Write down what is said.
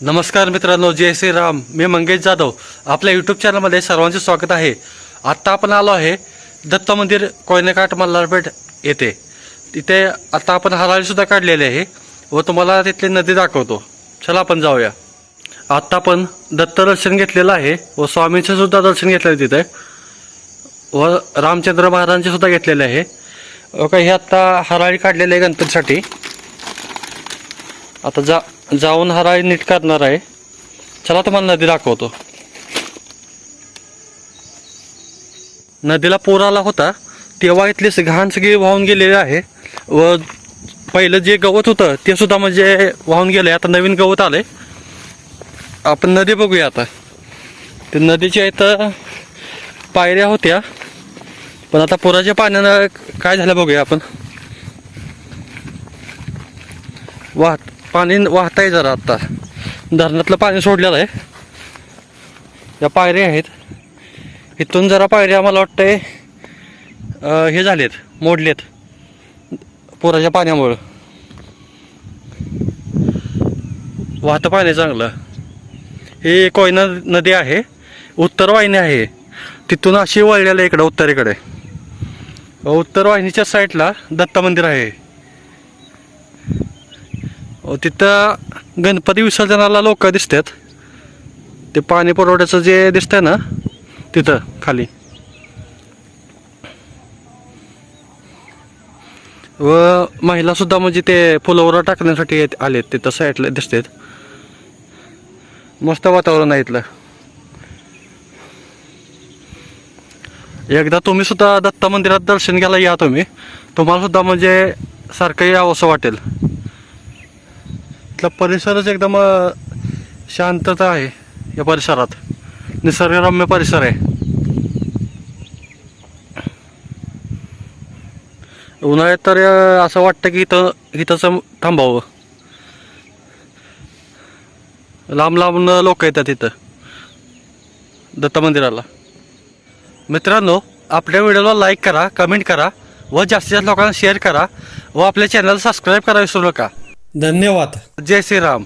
नमस्कार मित्रांनो जय श्रीराम मी मंगेश जाधव. आपल्या यूट्यूब चॅनलमध्ये सर्वांचे स्वागत आहे. आत्ता आपण आलो आहे दत्त मंदिर कोयनेकाट मल्हारपेठ येथे. तिथे आत्ता आपण हराळीसुद्धा काढलेले आहे व तुम्हाला तिथली नदी दाखवतो. चला आपण जाऊया. आत्ता आपण दत्त दर्शन घेतलेलं आहे व स्वामींचं सुद्धा दर्शन घेतलं आहे तिथे. व रामचंद्र महाराजांचे सुद्धा घेतलेले आहे. ओके हे आत्ता हराळी काढलेले आहे गणपतीसाठी. आता जा जाऊन हराळी नीट करणार आहे. चला तुम्हाला नदी दाखवतो. नदीला पूर आला होता. तेव्हा इथली घाण सगळी वाहून गेलेली आहे. व पहिलं जे गवत होतं ते सुद्धा म्हणजे वाहून गेलंय. आता नवीन गवत आलंय. आपण नदी बघूया आता. ते नदीच्या इथं पायऱ्या होत्या. पण आता पुराच्या पाण्यानं काय झालं बघूया आपण. वाहत पाणी वाहत आहे जरा आता. धरणातलं पाणी सोडलेलं आहे. या पायऱ्या आहेत. इथून जरा पायऱ्या मला वाटतंय हे झालेत मोडलेत. पुराच्या पाण्यामुळं. वाहतं पाणी चांगलं. हे कोयना नदी आहे. उत्तर वाहिनी आहे. तिथून अशी वळलेलं आहे इकडं उत्तरेकडे. उत्तर वाहिनीच्या साईडला दत्त मंदिर आहे. तिथं गणपती विसर्जनाला लोक दिसतात. ते पाणी पुरवठ्याचं जे दिसतंय ना तिथं खाली. व महिला सुद्धा म्हणजे ते फुलवरा टाकण्यासाठी येत- आलेत तिथं साईडला दिसतात. मस्त वातावरण आहे इथलं. एकदा तुम्ही सुद्धा दत्त मंदिरात दर्शन घ्यायला या तुम्ही. तुम्हाला सुद्धा म्हणजे सारखं यावं असं वाटेल. इथला परिसरच एकदम शांतता आहे या परिसरात. निसर्गरम्य परिसर आहे. उन्हाळ्यात तर असं वाटतं की इथं इथंच थांबावं. लांब लांब लोक येतात इथं. दत्त मंदिराला. मित्रांनो आपल्या व्हिडिओला लाईक करा कमेंट करा व जास्तीत जास्त लोकांना शेअर करा व आपल्या चॅनलला सबस्क्राईब करा विसरू नका. धन्यवाद. जय श्रीराम.